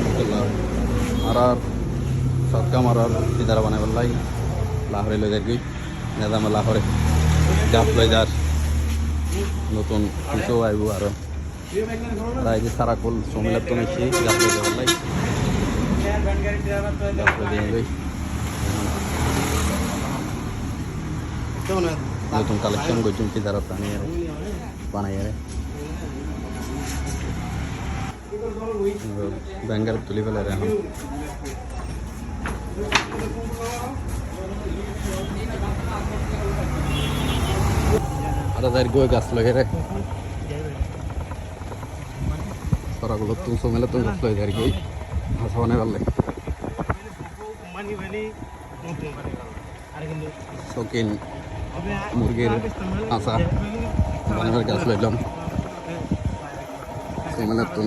রহমতুল্লাহ আর আর সৎকাম আর আর বানাই বললাই লাহরে লই যাই নেদামে লাহরে। গাছ লই যার। নতুন কিছু আইব আরও। তারা এই যে সারাকুল সমিলার তো নিচ্ছি গাছ লই যাই বললাই গাছ লই যাই নতুন কালেকশন করছেন সিদারা আর। বানাই ব্যাঙ্গার তুলি ফেলে রে এখন। আরে গো গাছ লগে রে। সরাগুলো তুম সমেলে তুম গাছ লগে আর কি পারলে মানি আর কিন্তু শৌখিন মুরগির হাঁসা বানাবার গাছ লইলাম। সমেলে তুম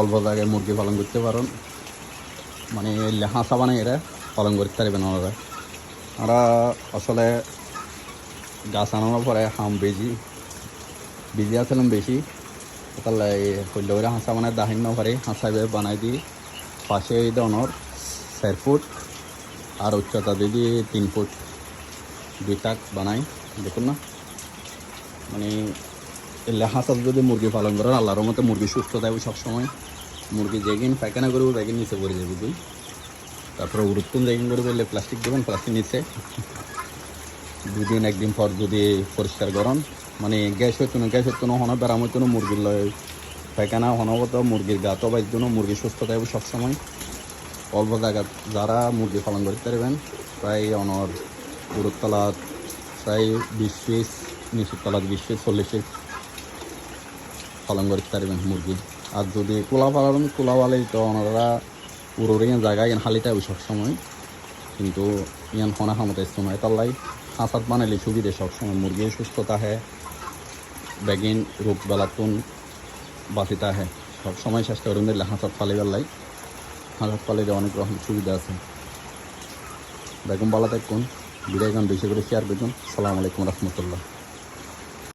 অল্প জায়গায় মুরগি পালন করতে পারেন। মানে হাঁসা বানাই এরা পালন করতে পারবেন ওনারা আমরা আসলে গাছ আনানোর পরে হাম বেজি বেজি আসলাম বেশি। তাহলে হইলে ওরা হাঁসা বানায় দাহিন না পারে হাঁসা বেয়ে বানাই দিই। পাশে এই ধরনের চার ফুট আর উচ্চতা দিদি তিন ফুট। দুই তাক বানাই, দেখুন না। মানে এলে হাঁসা যদি মুরগি পালন করেন, আল্লাহর মতো মুরগি সুস্থ থাকবে সবসময়। মুরগি যেগিন পায়খানা করব বেগিন নিচে পড়ে যাবে দুই। তারপরে উড়ুত্তুন যেগিন করবে, এলে প্লাস্টিক দেবেন প্লাস্টিক নিচে। দুদিন, একদিন পর যদি পরিষ্কার করেন মানে গ্যাস হইতো না, গ্যাস হইতো না, হনা বেড়াম হইতো না, মুরগির লয় পায়খানা হনবত মুরগির গা তো বাইতো না, মুরগি সুস্থ থাকবে সবসময়। অল্প জায়গা যারা মুরগি পালন করতে পারবেন, প্রায় অনর উড়োতলাত প্রায় বিশ পিস নিচুর তলাত বিশ পিস, চল্লিশ পালন করতে পারবেন মুরগি। আর যদি কোলা পালন কোলা পালে তো ওনারা ইয়ান জায়গা ইয়ান হালিতে হবে সবসময়। কিন্তু ইয়ান খনা খামতে সময় তাল্লাই হাঁসাত বানাইলে সুবিধে সবসময়। মুরগির সুস্থতা হে, বেগিন রোগ বেলাতুন বাঁচিতা হে। সবসময় চেষ্টা করেন দিলে হাঁসাত পালিবার লাই। হাঁসাত পালিলে অনেক রকম সুবিধা আছে। বেগম বালা দেখুন ভিডিও গান বেশি করে শেয়ার করুন সালাম আলাইকুম রহমতুল্লাহ।